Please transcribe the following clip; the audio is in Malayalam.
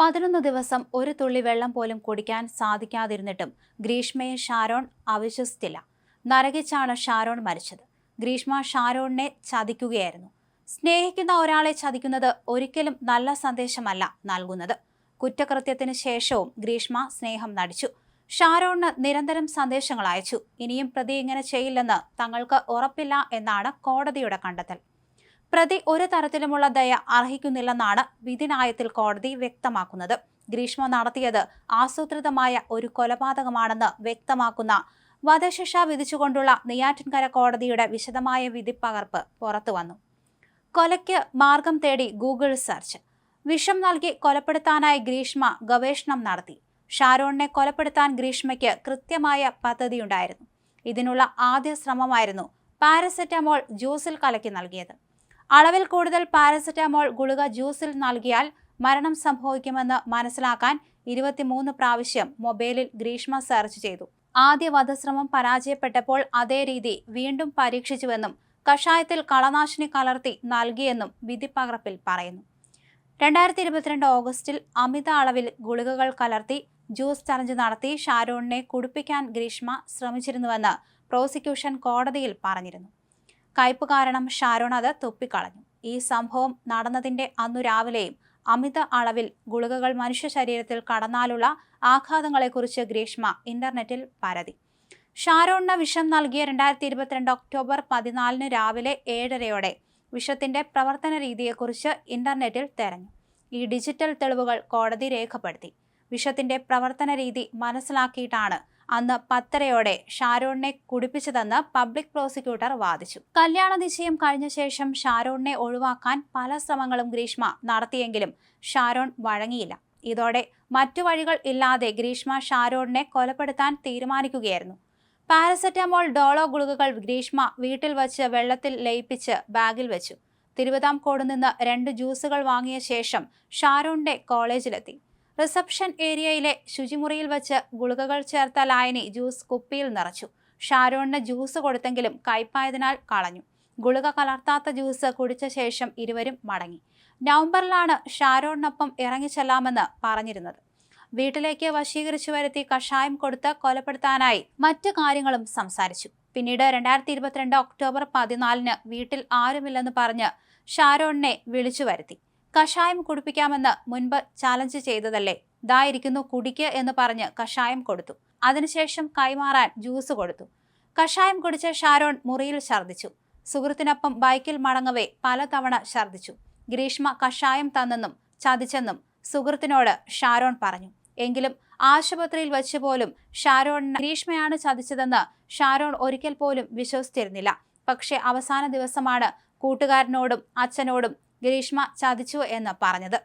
പതിനൊന്ന് ദിവസം ഒരു തുള്ളി വെള്ളം പോലും കുടിക്കാൻ സാധിക്കാതിരുന്നിട്ടും ഗ്രീഷ്മയെ ഷാരോൺ അവിശ്വസിച്ചില്ല. നരകിച്ചാണ് ഷാരോൺ മരിച്ചത്. ഗ്രീഷ്മ ഷാരോണിനെ ചതിക്കുകയായിരുന്നു. സ്നേഹിക്കുന്ന ഒരാളെ ചതിക്കുന്നത് ഒരിക്കലും നല്ല സന്ദേശമല്ല നൽകുന്നത്. കുറ്റകൃത്യത്തിന് ശേഷവും ഗ്രീഷ്മ സ്നേഹം നടിച്ചു. ഷാരോണിന് നിരന്തരം സന്ദേശങ്ങൾ അയച്ചു. ഇനിയും പ്രതി ഇങ്ങനെ ചെയ്യില്ലെന്ന് തങ്ങൾക്ക് ഉറപ്പില്ല എന്നാണ് കോടതിയുടെ കണ്ടെത്തൽ. പ്രതി ഒരു തരത്തിലുമുള്ള ദയ അർഹിക്കുന്നില്ലെന്നാണ് വിധിനായത്തിൽ കോടതി വ്യക്തമാക്കുന്നത്. ഗ്രീഷ്മ നടത്തിയത് ആസൂത്രിതമായ ഒരു കൊലപാതകമാണെന്ന് വ്യക്തമാക്കുന്ന വധശിക്ഷ വിധിച്ചുകൊണ്ടുള്ള നെയ്യാറ്റിൻകര കോടതിയുടെ വിശദമായ വിധിപ്പകർപ്പ് പുറത്തുവന്നു. കൊലയ്ക്ക് മാർഗം തേടി ഗൂഗിൾ സെർച്ച്. വിഷം നൽകി കൊലപ്പെടുത്താനായി ഗ്രീഷ്മ ഗവേഷണം നടത്തി. ഷാരോണിനെ കൊലപ്പെടുത്താൻ ഗ്രീഷ്മയ്ക്ക് കൃത്യമായ പദ്ധതിയുണ്ടായിരുന്നു. ഇതിനുള്ള ആദ്യ ശ്രമമായിരുന്നു പാരസെറ്റമോൾ ജ്യൂസിൽ കലക്കി നൽകിയത്. അളവിൽ കൂടുതൽ പാരസെറ്റമോൾ ഗുളിക ജ്യൂസിൽ നൽകിയാൽ മരണം സംഭവിക്കുമെന്ന് മനസ്സിലാക്കാൻ ഇരുപത്തിമൂന്ന് പ്രാവശ്യം മൊബൈലിൽ ഗ്രീഷ്മ സെർച്ച് ചെയ്തു. ആദ്യ വധശ്രമം പരാജയപ്പെട്ടപ്പോൾ അതേ രീതി വീണ്ടും പരീക്ഷിച്ചുവെന്നും കഷായത്തിൽ കളനാശിനി കലർത്തി നൽകിയെന്നും വിധിപ്പകർപ്പിൽ പറയുന്നു. രണ്ടായിരത്തി ഇരുപത്തിരണ്ട് ഓഗസ്റ്റിൽ അമിത അളവിൽ ഗുളികകൾ കലർത്തി ജ്യൂസ് ചലഞ്ച് നടത്തി ഷാരോണിനെ കുടിപ്പിക്കാൻ ഗ്രീഷ്മ ശ്രമിച്ചിരുന്നുവെന്ന് പ്രോസിക്യൂഷൻ കോടതിയിൽ പറഞ്ഞിരുന്നു. കയ്പ് കാരണം ഷാരോൺ അത് തുപ്പിക്കളഞ്ഞു. ഈ സംഭവം നടന്നതിന്റെ അന്നു രാവിലെയും അമിത അളവിൽ ഗുളികകൾ മനുഷ്യ ശരീരത്തിൽ കടന്നാലുള്ള ആഘാതങ്ങളെക്കുറിച്ച് ഗ്രീഷ്മ ഇന്റർനെറ്റിൽ പരതി. ഷാരോണിന് വിഷം നൽകിയ രണ്ടായിരത്തി ഇരുപത്തിരണ്ട് ഒക്ടോബർ പതിനാലിന് രാവിലെ ഏഴരയോടെ വിഷത്തിന്റെ പ്രവർത്തന രീതിയെക്കുറിച്ച് ഇന്റർനെറ്റിൽ തെരഞ്ഞു. ഈ ഡിജിറ്റൽ തെളിവുകൾ കോടതി രേഖപ്പെടുത്തി. വിഷത്തിന്റെ പ്രവർത്തന രീതി മനസ്സിലാക്കിയിട്ടാണ് അന്ന് പത്തരയോടെ ഷാരോണിനെ കുടിപ്പിച്ചതെന്ന് പബ്ലിക് പ്രോസിക്യൂട്ടർ വാദിച്ചു. കല്യാണ നിശ്ചയം കഴിഞ്ഞ ശേഷം ഷാരോണിനെ ഒഴിവാക്കാൻ പല ശ്രമങ്ങളും ഗ്രീഷ്മ നടത്തിയെങ്കിലും ഷാരോൺ വഴങ്ങിയില്ല. ഇതോടെ മറ്റു വഴികൾ ഇല്ലാതെ ഗ്രീഷ്മ ഷാരോണിനെ കൊലപ്പെടുത്താൻ തീരുമാനിക്കുകയായിരുന്നു. പാരസെറ്റമോൾ ഡോളോ ഗുളികകൾ ഗ്രീഷ്മ വീട്ടിൽ വച്ച് വെള്ളത്തിൽ ലയിപ്പിച്ച് ബാഗിൽ വെച്ചു. തിരുവിതാംകോട് നിന്ന് രണ്ട് ജ്യൂസുകൾ വാങ്ങിയ ശേഷം ഷാരോണിന്റെ കോളേജിലെത്തി. റിസപ്ഷൻ ഏരിയയിലെ ശുചിമുറിയിൽ വച്ച് ഗുളികകൾ ചേർത്ത ലായനി ജ്യൂസ് കുപ്പിയിൽ നിറച്ചു. ഷാരോണിന് ജ്യൂസ് കൊടുത്തെങ്കിലും കയ്പായതിനാൽ കളഞ്ഞു. ഗുളിക കലർത്താത്ത ജ്യൂസ് കുടിച്ച ശേഷം ഇരുവരും മടങ്ങി. നവംബറിലാണ് ഷാരോണിനൊപ്പം ഇറങ്ങിച്ചെല്ലാമെന്ന് പറഞ്ഞിരുന്നത്. വീട്ടിലേക്ക് വശീകരിച്ചു വരുത്തി കഷായം കൊടുത്ത് കൊലപ്പെടുത്താനായി മറ്റു കാര്യങ്ങളും സംസാരിച്ചു. പിന്നീട് രണ്ടായിരത്തി ഇരുപത്തിരണ്ട് ഒക്ടോബർ പതിനാലിന് വീട്ടിൽ ആരുമില്ലെന്ന് പറഞ്ഞ് ഷാരോണിനെ വിളിച്ചു വരുത്തി. കഷായം കുടിപ്പിക്കാമെന്ന് മുൻപ് ചാലഞ്ച് ചെയ്തതല്ലേ? ദായിരിക്കുന്നു കുടിക്ക് എന്ന് പറഞ്ഞ് കഷായം കൊടുത്തു. അതിനുശേഷം കൈമാറാൻ ജ്യൂസ് കൊടുത്തു. കഷായം കുടിച്ച ഷാരോൺ മുറിയിൽ ഛർദ്ദിച്ചു. സുഹൃത്തിനൊപ്പം ബൈക്കിൽ മടങ്ങവേ പലതവണ ഛർദ്ദിച്ചു. ഗ്രീഷ്മ കഷായം തന്നെന്നും ചതിച്ചെന്നും സുഹൃത്തിനോട് ഷാരോൺ പറഞ്ഞു. എങ്കിലും ആശുപത്രിയിൽ വെച്ച് പോലും ഷാരോണിന് ഗ്രീഷ്മയാണ് ചതിച്ചതെന്ന് ഷാരോൺ ഒരിക്കൽ പോലും വിശ്വസിച്ചിരുന്നില്ല. പക്ഷേ അവസാന ദിവസമാണ് കൂട്ടുകാരനോടും അച്ഛനോടും ഗ്രീഷ്മ ചതിച്ചു എന്ന് പറഞ്ഞത്